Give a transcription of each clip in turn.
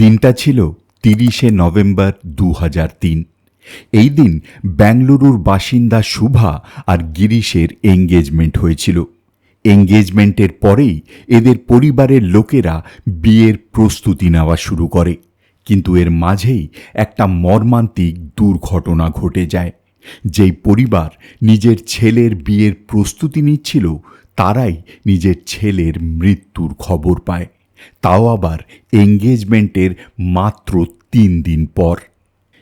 দিনটা ছিল তিরিশে নভেম্বর দু হাজার তিন। এই দিন বেঙ্গলুরুর বাসিন্দা শুভা আর গিরিশের এঙ্গেজমেন্ট হয়েছিল। এঙ্গেজমেন্টের পরেই এদের পরিবারের লোকেরা বিয়ের প্রস্তুতি নেওয়া শুরু করে। কিন্তু এর মাঝেই একটা মর্মান্তিক দুর্ঘটনা ঘটে যায়। যেই পরিবার নিজের ছেলের বিয়ের প্রস্তুতি নিচ্ছিল, তারাই নিজের ছেলের মৃত্যুর খবর পায়। তাও আবার এঙ্গেজমেন্টের মাত্র তিন দিন পর।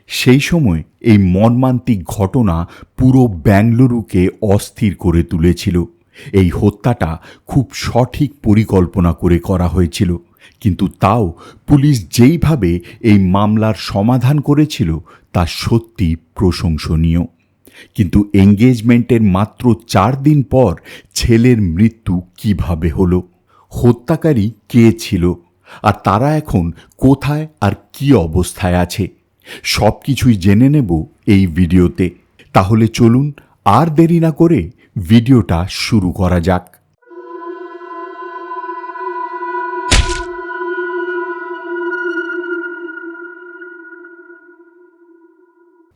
সেই সময় এই মর্মান্তিক ঘটনা পুরো বেঙ্গলুরুকে অস্থির করে তুলেছিল। এই হত্যাটা খুব সঠিক পরিকল্পনা করে করা হয়েছিল। কিন্তু তাও পুলিশ যেইভাবে এই মামলার সমাধান করেছিল, তা সত্যি প্রশংসনীয়। কিন্তু এঙ্গেজমেন্টের মাত্র চার দিন পর ছেলের মৃত্যু কীভাবে হলো? হত্যাকারী কে ছিল? আর তারা এখন কোথায় আর কি অবস্থায় আছে? সব কিছুই জেনে নেব এই ভিডিওতে। তাহলে চলুন আর দেরি না করে ভিডিওটা শুরু করা যাক।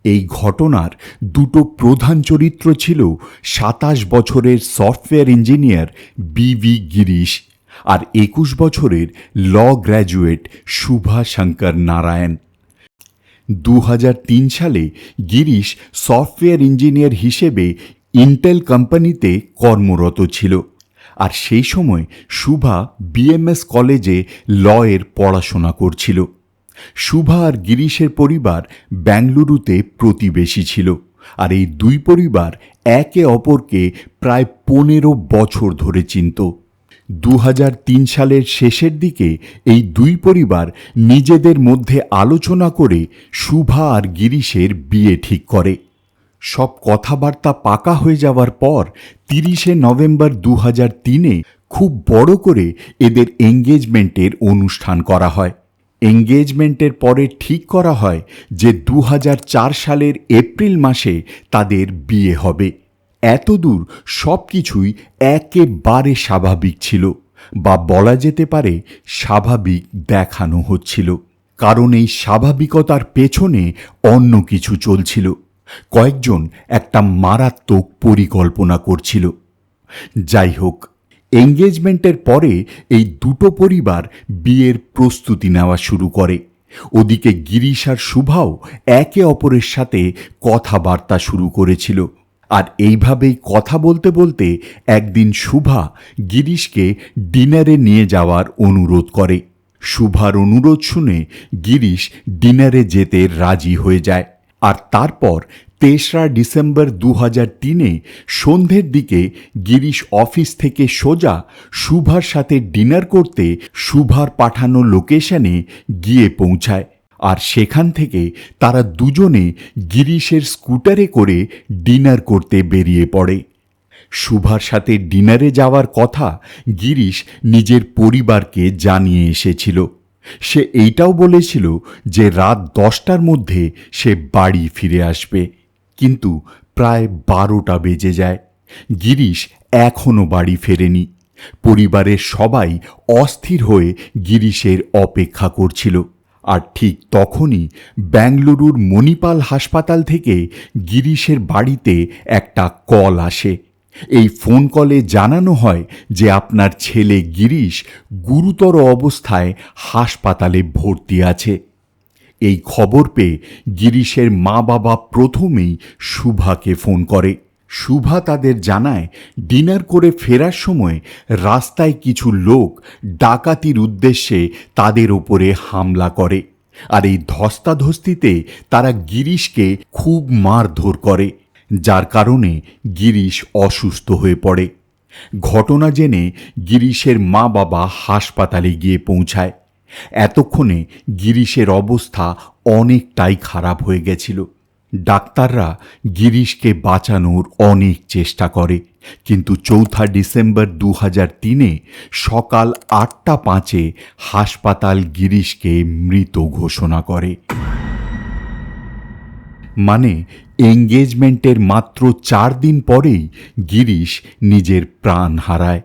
এই ঘটনার দুটো প্রধান চরিত্র ছিল সাতাশ বছরের সফটওয়্যার ইঞ্জিনিয়ার বিভি গিরিশ আর একুশ বছরের ল গ্র্যাজুয়েট শুভা শঙ্কর নারায়ণ। দু হাজার তিন সালে গিরিশ সফটওয়্যার ইঞ্জিনিয়ার হিসেবে ইন্টেল কোম্পানিতে কর্মরত ছিল আর সেই সময় শুভা বিএমএস কলেজে ল এর পড়াশোনা করছিল। শুভা আর গিরিশের পরিবার বেঙ্গলুরুতে প্রতিবেশী ছিল আর এই দুই পরিবার একে অপরকে প্রায় পনেরো বছর ধরে চিনত। দু হাজার তিন সালের শেষের দিকে এই দুই পরিবার নিজেদের মধ্যে আলোচনা করে শুভা আর গিরিশের বিয়ে ঠিক করে। সব কথাবার্তা পাকা হয়ে যাওয়ার পর তিরিশে নভেম্বর দু তিনে খুব বড় করে এদের এঙ্গেজমেন্টের অনুষ্ঠান করা হয়। এঙ্গেজমেন্টের পরে ঠিক করা হয় যে দু হাজার চার সালের এপ্রিল মাসে তাদের বিয়ে হবে। এতদূর সব কিছুই একেবারে স্বাভাবিক ছিল বা বলা যেতে পারে স্বাভাবিক দেখানো হচ্ছিল। কারণ এই স্বাভাবিকতার পেছনে অন্য কিছু চলছিল। কয়েকজন একটা মারাত্মক পরিকল্পনা করছিল। যাই হোক, এঙ্গেজমেন্টের পরে এই দুটো পরিবার বিয়ের প্রস্তুতি নেওয়া শুরু করে। ওদিকে গিরিশ আর শুভাও একে অপরের সাথে কথাবার্তা শুরু করেছিল। আর এইভাবেই কথা বলতে বলতে একদিন শুভা গিরিশকে ডিনারে নিয়ে যাওয়ার অনুরোধ করে। শুভার অনুরোধ শুনে গিরিশ ডিনারে যেতে রাজি হয়ে যায়। আর তারপর তেসরা ডিসেম্বর দু হাজার তিনে সন্ধ্যের দিকে গিরিশ অফিস থেকে সোজা শুভার সাথে ডিনার করতে শুভার পাঠানো লোকেশনে গিয়ে পৌঁছায়। আর সেখান থেকে তারা দুজনে গিরিশের স্কুটারে করে ডিনার করতে বেরিয়ে পড়ে। শুভার সাথে ডিনারে যাওয়ার কথা গিরিশ নিজের পরিবারকে জানিয়ে এসেছিল। সে এইটাও বলেছিল যে রাত দশটার মধ্যে সে বাড়ি ফিরে আসবে, কিন্তু প্রায় বারোটা বেজে যায়। গিরিশ এখনও বাড়ি ফেরেনি। পরিবারের সবাই অস্থির হয়ে গিরিশের অপেক্ষা করছিল। আর ঠিক তখনই বেঙ্গলুরুর মণিপাল হাসপাতাল থেকে গিরিশের বাড়িতে একটা কল আসে। এই ফোন কলে জানানো হয় যে আপনার ছেলে গিরিশ গুরুতর অবস্থায় হাসপাতালে ভর্তি আছে। এই খবর পেয়ে গিরিশের মা বাবা প্রথমেই শুভাকে ফোন করে। শুভা তাদের জানায়, ডিনার করে ফেরার সময় রাস্তায় কিছু লোক ডাকাতির উদ্দেশ্যে তাদের ওপরে হামলা করে। আর এই ধস্তাধস্তিতে তারা গিরিশকে খুব মারধর করে, যার কারণে গিরিশ অসুস্থ হয়ে পড়ে। ঘটনা জেনে গিরিশের মা বাবা হাসপাতালে গিয়ে পৌঁছায়। এতক্ষণে গিরিশের অবস্থা অনেকটাই খারাপ হয়ে গেছিল। ডাক্তাররা গিরিশকে বাঁচানোর অনেক চেষ্টা করে। কিন্তু চৌঠা ডিসেম্বর দু হাজার তিনে সকাল আটটা পাঁচে হাসপাতাল গিরিশকে মৃত ঘোষণা করে। মানে এঙ্গেজমেন্টের মাত্র চার দিন পরেই গিরিশ নিজের প্রাণ হারায়।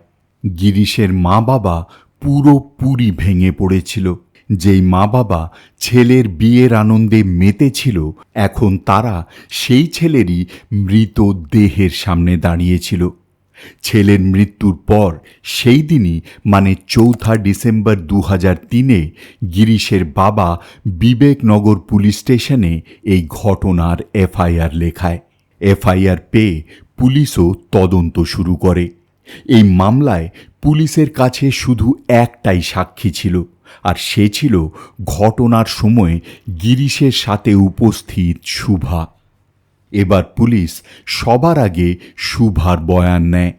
গিরিশের মা বাবা পুরোপুরি ভেঙে পড়েছিল। যেই মা বাবা ছেলের বিয়ের আনন্দে মেতেছিল, এখন তারা সেই ছেলেরই মৃত দেহের সামনে দাঁড়িয়েছিল। ছেলের মৃত্যুর পর সেই দিনই মানে চৌঠা ডিসেম্বর দু হাজার তিনে, গিরিশের বাবা বিবেকনগর পুলিশ স্টেশনে এই ঘটনার এফআইআর লেখায়। এফআইআর পেয়ে পুলিশও তদন্ত শুরু করে। এই মামলায় পুলিশের কাছে শুধু একটাই সাক্ষী ছিল। আর সে ছিল ঘটনার সময় গিরিশের সাথে উপস্থিত শুভা। এবার পুলিশ সবার আগে শুভার বয়ান নেয়।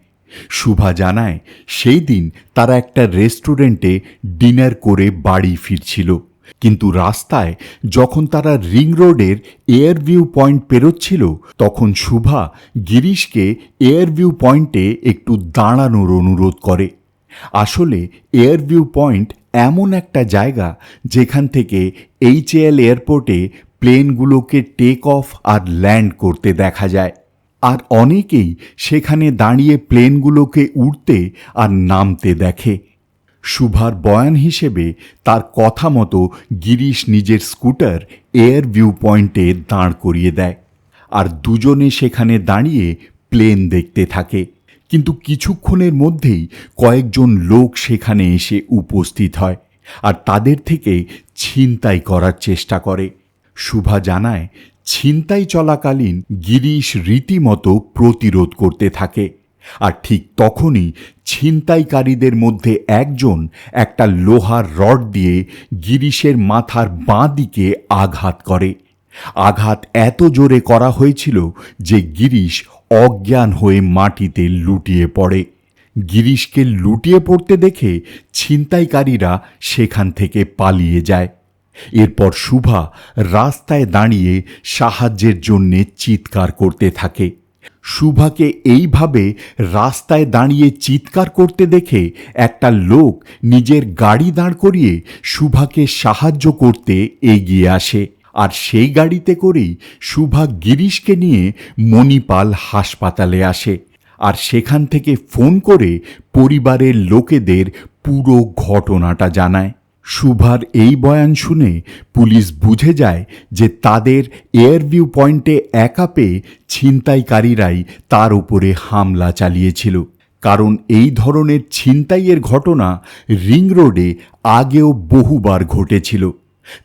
শুভা জানায়, সেই দিন তারা একটা রেস্টুরেন্টে ডিনার করে বাড়ি ফিরছিল। কিন্তু রাস্তায় যখন তারা রিং রোডের এয়ার ভিউ পয়েন্ট পেরোচ্ছিল, তখন শুভা গিরিশকে এয়ার ভিউ পয়েন্টে একটু দাঁড়ানোর অনুরোধ করে। আসলে এয়ার ভিউ পয়েন্ট এমন একটা জায়গা যেখান থেকে এইচএল এয়ারপোর্টে প্লেনগুলোকে টেক অফ আর ল্যান্ড করতে দেখা যায়। আর অনেকেই সেখানে দাঁড়িয়ে প্লেনগুলোকে উঠতে আর নামতে দেখে। শুভার বয়ান হিসেবে তার কথা মতো গিরিশ নিজের স্কুটার এয়ার ভিউ পয়েন্টে দাঁড় করিয়ে দেয়। আর দুজনে সেখানে দাঁড়িয়ে প্লেন দেখতে থাকে। কিন্তু কিছুক্ষণের মধ্যেই কয়েকজন লোক সেখানে এসে উপস্থিত হয় আর তাদের থেকে ছিনতাই করার চেষ্টা করে। শুভা জানায়, ছিনতাই চলাকালীন গিরিশ রীতিমতো প্রতিরোধ করতে থাকে আর ঠিক তখনই ছিনতাইকারীদের মধ্যে একজন একটা লোহার রড দিয়ে গিরিশের মাথার বাঁ দিকে আঘাত করে। আঘাত এত জোরে করা হয়েছিল যে গিরিশ অজ্ঞান হয়ে মাটিতে লুটিয়ে পড়ে। গিরিশকে লুটিয়ে পড়তে দেখে ছিনতাইকারীরা সেখান থেকে পালিয়ে যায়। এরপর শুভা রাস্তায় দাঁড়িয়ে সাহায্যের জন্যে চিৎকার করতে থাকে। শুভাকে এইভাবে রাস্তায় দাঁড়িয়ে চিৎকার করতে দেখে একটা লোক নিজের গাড়ি দাঁড় করিয়ে শুভাকে সাহায্য করতে এগিয়ে আসে। আর সেই গাড়িতে করেই শুভা গিরিশকে নিয়ে মণিপাল হাসপাতালে আসে আর সেখান থেকে ফোন করে পরিবারের লোকেদের পুরো ঘটনাটা জানায়। শুভার এই বয়ান শুনে পুলিশ বুঝে যায় যে তাদের এয়ার ভিউ পয়েন্টে একা পেয়ে ছিনতাইকারীরাই তার উপরে হামলা চালিয়েছিল। কারণ এই ধরনের ছিনতাইয়ের ঘটনা রিং রোডে আগেও বহুবার ঘটেছিল।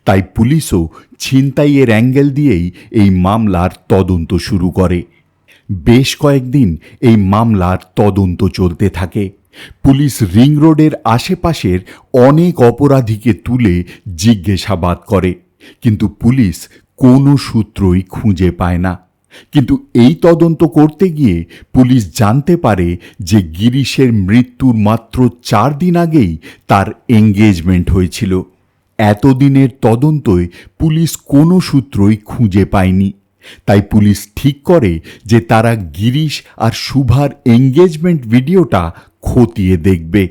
তাই পুলিশও ছিনতাইয়ের অ্যাঙ্গেল দিয়েই এই মামলার তদন্ত শুরু করে। বেশ কয়েকদিন এই মামলার তদন্ত চলতে থাকে। পুলিশ রিং রোডের আশেপাশের অনেক অপরাধীকে তুলে জিজ্ঞাসাবাদ করে। কিন্তু পুলিশ কোনো সূত্রই খুঁজে পায় না। কিন্তু এই তদন্ত করতে গিয়ে পুলিশ জানতে পারে যে গিরিশের মৃত্যুর মাত্র চার দিন আগেই তার এঙ্গেজমেন্ট হয়েছিল। এতদিনের তদন্তই পুলিশ কোনো সূত্রই খুঁজে পায়নি। তাই পুলিশ ঠিক করে যে তারা গিরিশ আর শুভার এঙ্গেজমেন্ট ভিডিওটা খতিয়ে দেখবে।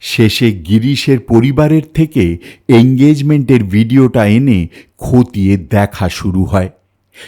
শেষে গিরিশের পরিবারের থেকে এঙ্গেজমেন্টের ভিডিওটা এনে খতিয়ে দেখা শুরু হয়।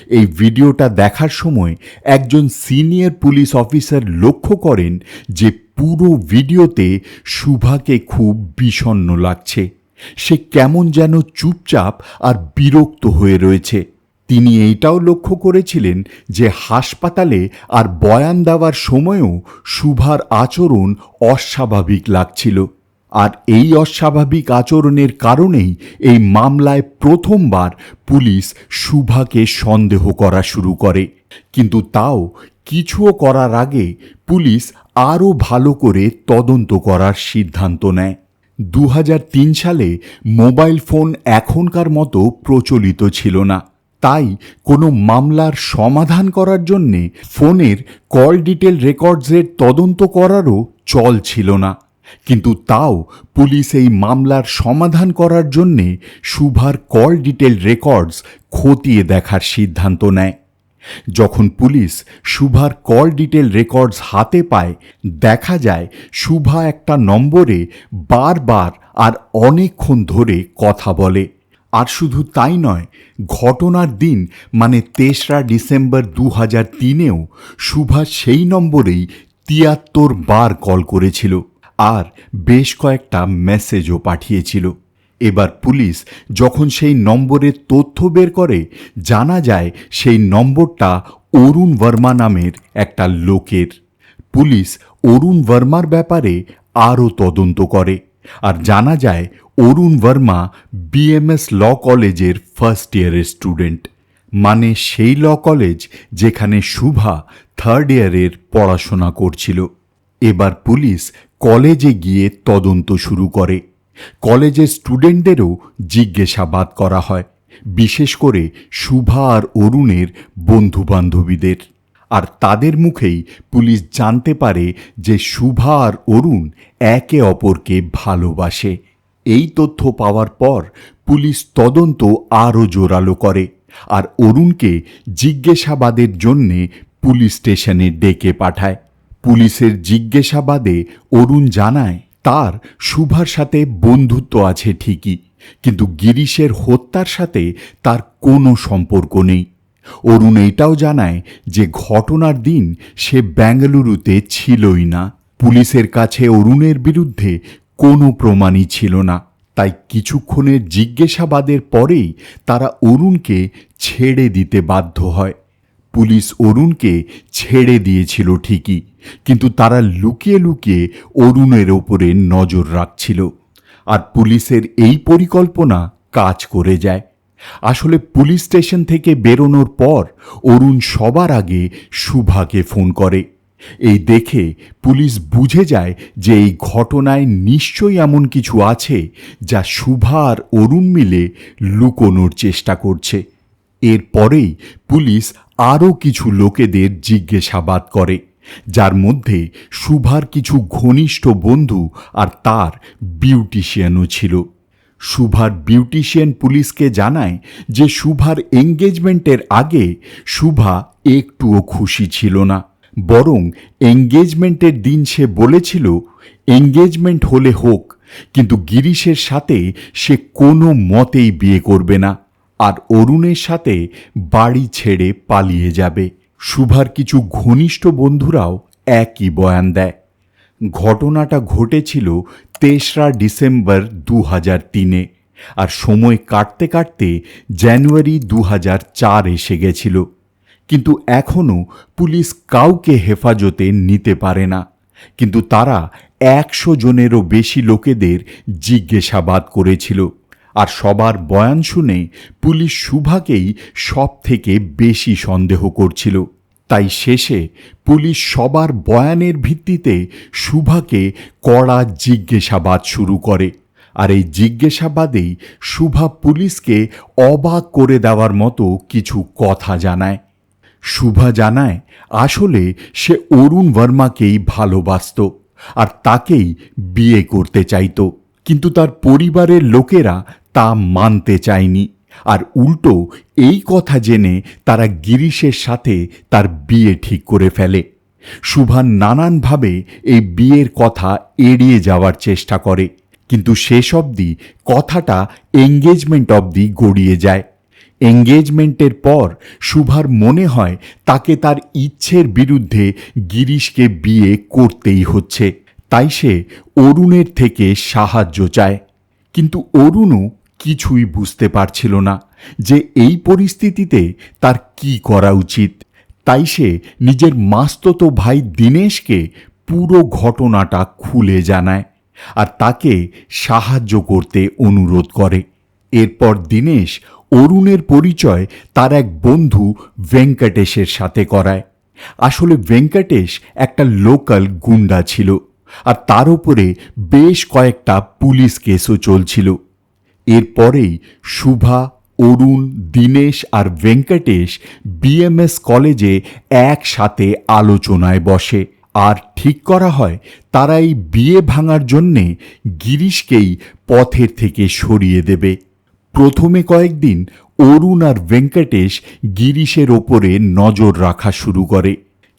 এই ভিডিওটা দেখার সময় একজন সিনিয়র পুলিশ অফিসার লক্ষ্য করেন যে পুরো ভিডিওতে শুভাকে খুব বিষণ্ণ লাগছে। সে কেমন যেন চুপচাপ আর বিরক্ত হয়ে রয়েছে। তিনি এইটাও লক্ষ্য করেছিলেন যে হাসপাতালে আর বয়ান দেওয়ার সময়ও শুভার আচরণ অস্বাভাবিক লাগছিল। আর এই অস্বাভাবিক আচরণের কারণেই এই মামলায় প্রথমবার পুলিশ শুভাকে সন্দেহ করা শুরু করে। কিন্তু তাও কিছুও করার আগে পুলিশ আরও ভালো করে তদন্ত করার সিদ্ধান্ত নেয়। দু হাজার তিন সালে মোবাইল ফোন এখনকার মতো প্রচলিত ছিল না। তাই কোনো মামলার সমাধান করার জন্যে ফোনের কল ডিটেল রেকর্ডসের তদন্ত করারও চল ছিল না। কিন্তু তাও পুলিশ এই মামলার সমাধান করার জন্যে শুভার কল ডিটেল রেকর্ডস খতিয়ে দেখার সিদ্ধান্ত নেয়। যখন পুলিশ শুভার কল ডিটেল রেকর্ডস হাতে পায়, দেখা যায় শুভা একটা নম্বরে বারবার আর অনেকক্ষণ ধরে কথা বলে। আর শুধু তাই নয়, ঘটনার দিন মানে তেসরা ডিসেম্বর দু হাজার তিনেও শুভা সেই নম্বরেই তিয়াত্তর বার কল করেছিল। আর বেশ কয়েকটা মেসেজও পাঠিয়েছিল। এবার পুলিশ যখন সেই নম্বরের তথ্য বের করে, জানা যায় সেই নম্বরটা অরুণ বর্মা নামের একটা লোকের। পুলিশ অরুণ বর্মার ব্যাপারে আরও তদন্ত করে আর জানা যায় অরুণ বর্মা বিএমএস ল কলেজের ফার্স্ট ইয়ারের স্টুডেন্ট মানে সেই ল কলেজ যেখানে শুভা থার্ড ইয়ারের পড়াশোনা করছিল। এবার পুলিশ কলেজে গিয়ে তদন্ত শুরু করে। কলেজের স্টুডেন্টদেরও জিজ্ঞাসাবাদ করা হয়, বিশেষ করে শুভা আর অরুণের বন্ধু বান্ধবীদের আর তাদের মুখেই পুলিশ জানতে পারে যে শুভা আর অরুণ একে অপরকে ভালোবাসে। এই তথ্য পাওয়ার পর পুলিশ তদন্ত আরও জোরালো করে, আর অরুণকে জিজ্ঞাসাবাদের জন্যে পুলিশ স্টেশনে ডেকে পাঠায়। পুলিশের জিজ্ঞাসাবাদে অরুণ জানায় তার শুভার সাথে বন্ধুত্ব আছে ঠিকই, কিন্তু গিরিশের হত্যার সাথে তার কোনো সম্পর্ক নেই। অরুণ এটাও জানায় যে ঘটনার দিন সে বেঙ্গালুরুতে ছিলই না। পুলিশের কাছে অরুণের বিরুদ্ধে কোনো প্রমাণই ছিল না। তাই কিছুক্ষণের জিজ্ঞাসাবাদের পরেই তারা অরুণকে ছেড়ে দিতে বাধ্য হয়। পুলিশ অরুণকে ছেড়ে দিয়েছিল ঠিকই, কিন্তু তারা লুকিয়ে লুকিয়ে অরুণের ওপরে নজর রাখছিল। আর পুলিশের এই পরিকল্পনা কাজ করে যায়। আসলে পুলিশ স্টেশন থেকে বেরোনোর পর অরুণ সবার আগে শুভাকে ফোন করে। এই দেখে পুলিশ বুঝে যায় যে এই ঘটনায় নিশ্চয়ই এমন কিছু আছে যা শুভা আর অরুণ মিলে লুকোনোর চেষ্টা করছে। এরপরেই পুলিশ আরও কিছু লোকেদের জিজ্ঞাসাবাদ করে, যার মধ্যে শুভার কিছু ঘনিষ্ঠ বন্ধু আর তার বিউটিশিয়ানও ছিল। শুভার বিউটিশিয়ান পুলিশকে জানায় যে শুভার এঙ্গেজমেন্টের আগে শুভা একটুও খুশি ছিল না, বরং এঙ্গেজমেন্টের দিন সে বলেছিল, এঙ্গেজমেন্ট হলে হোক, কিন্তু গিরিশের সাথে সে কোনো মতেই বিয়ে করবে না। আর অরুণের সাথে বাড়ি ছেড়ে পালিয়ে যাবে। শুভার কিছু ঘনিষ্ঠ বন্ধুরাও একই বয়ান দেয়। ঘটনাটা ঘটেছিল তেসরা ডিসেম্বর দু হাজার তিনে আর সময় কাটতে কাটতে জানুয়ারি দু হাজার চার এসে গেছিল। কিন্তু এখনও পুলিশ কাউকে হেফাজতে নিতে পারে না। কিন্তু তারা একশো জনেরও বেশি লোকেদের জিজ্ঞাসাবাদ করেছিল। আর সবার বয়ান শুনে পুলিশ সুভাকেই সব থেকে বেশি সন্দেহ করছিল। তাই শেষে পুলিশ সবার বয়ানের ভিত্তিতে সুভাকে কড়া জিজ্ঞাসাবাদ শুরু করে। আর এই জিজ্ঞাসাবাদেই শুভা পুলিশকে অবাক করে দেওয়ার মতো কিছু কথা জানায়। শুভা জানায়, আসলে সে অরুণ বর্মাকেই ভালোবাসত আর তাকেই বিয়ে করতে চাইত। কিন্তু তার পরিবারের লোকেরা তা মানতে চায়নি। আর উল্টো এই কথা জেনে তারা গিরিশের সাথে তার বিয়ে ঠিক করে ফেলে। শুভা নানানভাবে এই বিয়ের কথা এড়িয়ে যাওয়ার চেষ্টা করে। কিন্তু শেষ অবধি কথাটা এঙ্গেজমেন্ট অবধি গড়িয়ে যায়। এঙ্গেজমেন্টের পর শুভার মনে হয় তাকে তার ইচ্ছের বিরুদ্ধে গিরিশকে বিয়ে করতেই হচ্ছে। তাই সে অরুণের থেকে সাহায্য চায়। কিন্তু অরুণও কিছুই বুঝতে পারছিল না যে এই পরিস্থিতিতে তার কি করা উচিত। তাই সে নিজের মাস্তত ভাই দীনেশকে পুরো ঘটনাটা খুলে জানায় আর তাকে সাহায্য করতে অনুরোধ করে। এরপর দীনেশ অরুণের পরিচয় তার এক বন্ধু ভেঙ্কটেশের সাথে করায়। আসলে ভেঙ্কটেশ একটা লোকাল গুন্ডা ছিল আর তার উপরে বেশ কয়েকটা পুলিশ কেসও চলছিল। এরপরেই শুভা, অরুণ, দীনেশ আর ভেঙ্কটেশ বিএমএস কলেজে একসাথে আলোচনায় বসে। আর ঠিক করা হয় তারা এই বিয়ে ভাঙার জন্যে গিরিশকেই পথের থেকে সরিয়ে দেবে। প্রথমে কয়েকদিন অরুণ আর ভেঙ্কটেশ গিরিশের ওপরে নজর রাখা শুরু করে।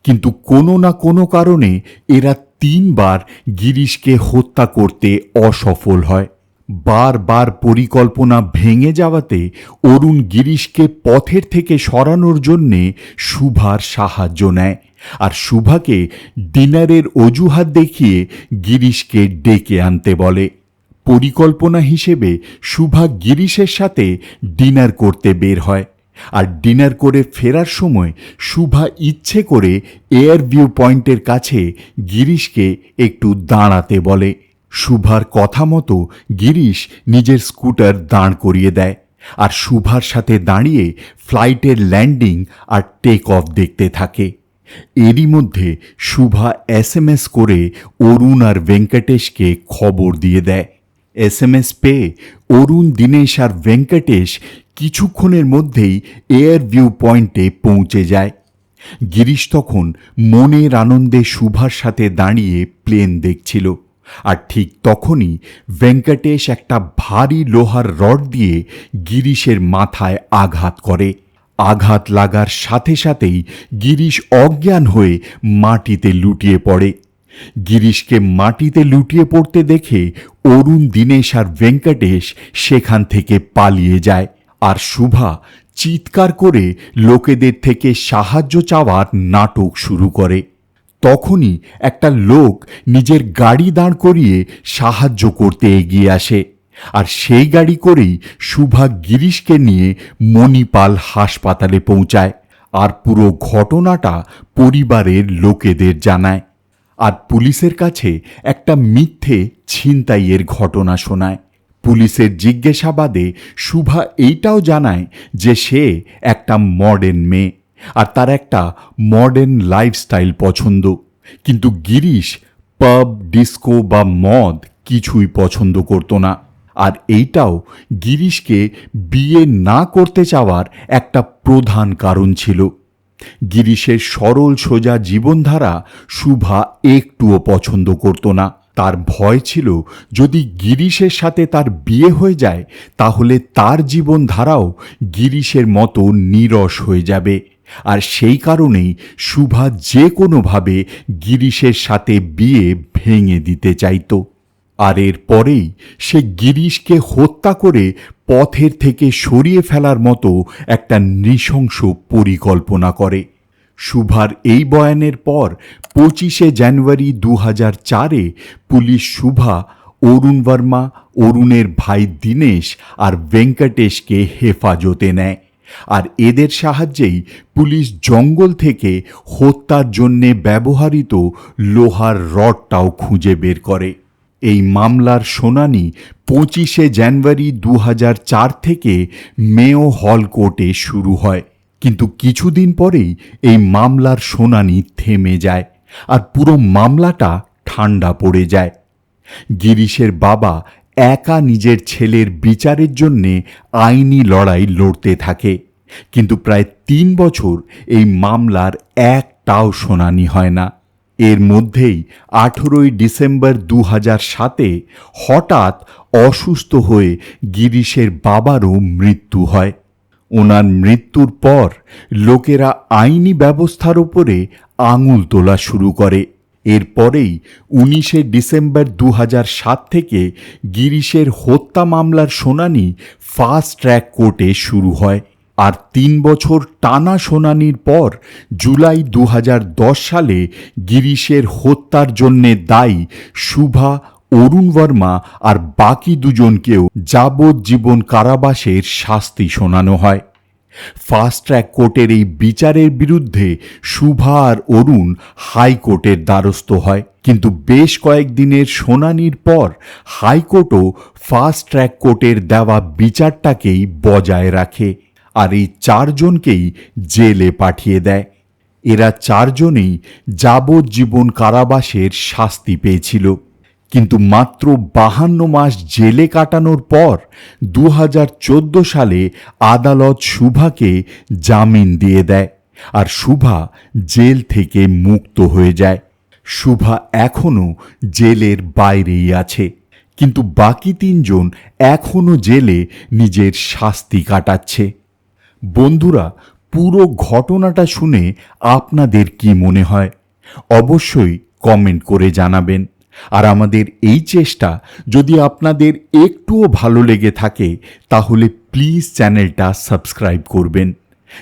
কিন্তু কোনো না কোনো কারণে এরা তিনবার গিরিশকে হত্যা করতে অসফল হয়। বারবার পরিকল্পনা ভেঙে যাওয়াতে অরুণ গিরিশকে পথের থেকে সরানোর জন্যে শুভার সাহায্য নেয় আর শুভাকে ডিনারের অজুহাত দেখিয়ে গিরিশকে ডেকে আনতে বলে। পরিকল্পনা হিসেবে শুভা গিরিশের সাথে ডিনার করতে বের হয় আর ডিনার করে ফেরার সময় শুভা ইচ্ছে করে এয়ার ভিউ পয়েন্টের কাছে গিরিশকে একটু দাঁড়াতে বলে। শুভার কথা মতো গিরিশ নিজের স্কুটার দাঁড় করিয়ে দেয় আর শুভার সাথে দাঁড়িয়ে ফ্লাইটের ল্যান্ডিং আর টেক অফ দেখতে থাকে। এরই মধ্যে শুভা এস করে অরুণ আর ভেঙ্কটেশকে খবর দিয়ে দেয়। এস এম এস পেয়ে অরুণ, দীনেশ আর ভেঙ্কটেশ কিছুক্ষণের মধ্যেই এয়ার ভিউ পয়েন্টে পৌঁছে যায়। গিরিশ তখন মনের আনন্দে শুভার সাথে দাঁড়িয়ে প্লেন দেখছিল। আর ঠিক তখনই ভেঙ্কটেশ একটা ভারী লোহার রড দিয়ে গিরিশের মাথায় আঘাত করে। আঘাত লাগার সাথে সাথেই গিরিশ অজ্ঞান হয়ে মাটিতে লুটিয়ে পড়ে। গিরিশকে মাটিতে লুটিয়ে পড়তে দেখে অরুণ, দীনেশ আর ভেঙ্কটেশ সেখান থেকে পালিয়ে যায়। আর শুভা চিৎকার করে লোকেদের থেকে সাহায্য চাওয়ার নাটক শুরু করে। তখনই একটা লোক নিজের গাড়ি দাঁড় করিয়ে সাহায্য করতে এগিয়ে আসে। আর সেই গাড়ি করেই শুভা গিরিশকে নিয়ে মণিপাল হাসপাতালে পৌঁছায় আর পুরো ঘটনাটা পরিবারের লোকেদের জানায়। আর পুলিশের কাছে একটা মিথ্যে ছিনতাইয়ের ঘটনা শোনায়। পুলিশের জিজ্ঞাসাবাদে শুভা এইটাও জানায় যে সে একটা মডার্ন মেয়ে। আর তার একটা মডার্ন লাইফস্টাইল পছন্দ। কিন্তু গিরিশ পাব ডিস্কো বা মদ কিছুই পছন্দ করতো না। আর এইটাও গিরিশকে বিয়ে না করতে চাওয়ার একটা প্রধান কারণ ছিল। গিরিশের সরল সোজা জীবনধারা শুভা একটুও পছন্দ করত না। তার ভয় ছিল, যদি গিরিশের সাথে তার বিয়ে হয়ে যায়, তাহলে তার জীবনধারাও গিরিশের মতো নিরস হয়ে যাবে। আর সেই কারণেই শুভা যে কোনোভাবে গিরিশের সাথে বিয়ে ভেঙে দিতে চাইতো। আর এর পরেই সে গিরিশকে হত্যা করে পথের থেকে সরিয়ে ফেলার মতো একটা নৃশংস পরিকল্পনা করে। শুভার এই বয়ানের পর পঁচিশে জানুয়ারি দু হাজার চারে পুলিশ শুভা অরুণ বর্মা, অরুণের ভাই দীনেশ আর ভেঙ্কটেশকে হেফাজতে নেয়। আর এদের সাহায্যেই পুলিশ জঙ্গল থেকে হত্যার জন্যে ব্যবহৃত লোহার রডটাও খুঁজে বের করে। এই মামলার শুনানি পঁচিশে জানুয়ারি দু থেকে মেও হল কোর্টে শুরু হয়। কিন্তু কিছুদিন পরেই এই মামলার শুনানি থেমে যায় আর পুরো মামলাটা ঠান্ডা পড়ে যায়। গিরিশের বাবা একা নিজের ছেলের বিচারের জন্যে আইনি লড়াই লড়তে থাকে। কিন্তু প্রায় তিন বছর এই মামলার একটাও শুনানি হয় না। এর মধ্যেই আঠেরোই ডিসেম্বর দু হাজার সাতে হঠাৎ অসুস্থ হয়ে গিরিশের বাবারও মৃত্যু হয়। ওনার মৃত্যুর পর লোকেরা আইনি ব্যবস্থার ওপরে আঙুল তোলা শুরু করে। এরপরেই উনিশে ডিসেম্বর দু সাত থেকে গিরিশের হত্যা মামলার শুনানি ফাস্ট ট্র্যাক কোর্টে শুরু হয়। আর তিন বছর টানা শুনানির পর জুলাই দু হাজার দশ সালে গিরিশের হত্যার জন্যে দায়ী শুভা, অরুণ বর্মা আর বাকি দুজনকেও যাবজ্জীবন কারাবাসের শাস্তি শোনানো হয়। ফাস্ট ট্র্যাক কোর্টের এই বিচারের বিরুদ্ধে শুভা আর অরুণ হাইকোর্টের দ্বারস্থ হয়। কিন্তু বেশ কয়েকদিনের শুনানির পর হাইকোর্টও ফাস্ট ট্র্যাক কোর্টের দেওয়া বিচারটাকেই বজায় রাখে আর এই চারজনকেই জেলে পাঠিয়ে দেয়। এরা চারজনেই যাবজ্জীবন কারাবাসের শাস্তি পেয়েছিল। কিন্তু মাত্র বাহান্ন মাস জেলে কাটানোর পর দু হাজার চোদ্দ সালে আদালত শুভাকে জামিন দিয়ে দেয় আর শুভা জেল থেকে মুক্ত হয়ে যায়। শুভা এখনও জেলের বাইরেই আছে। কিন্তু বাকি তিনজন এখনও জেলে নিজের শাস্তি কাটাচ্ছে। বন্ধুরা, পুরো ঘটনাটা শুনে আপনাদের কি মনে হয়? অবশ্যই কমেন্ট করে জানাবেন। আর আমাদের এই চেষ্টা যদি আপনাদের একটুও ভালো লেগে থাকে, তাহলে প্লিজ চ্যানেলটা সাবস্ক্রাইব করবেন।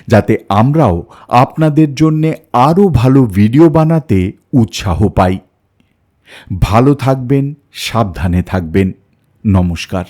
যাতে আমরাও আপনাদের জন্যে আরও ভালো ভিডিও বানাতে উৎসাহ পাই। ভালো থাকবেন, সাবধানে থাকবেন। নমস্কার।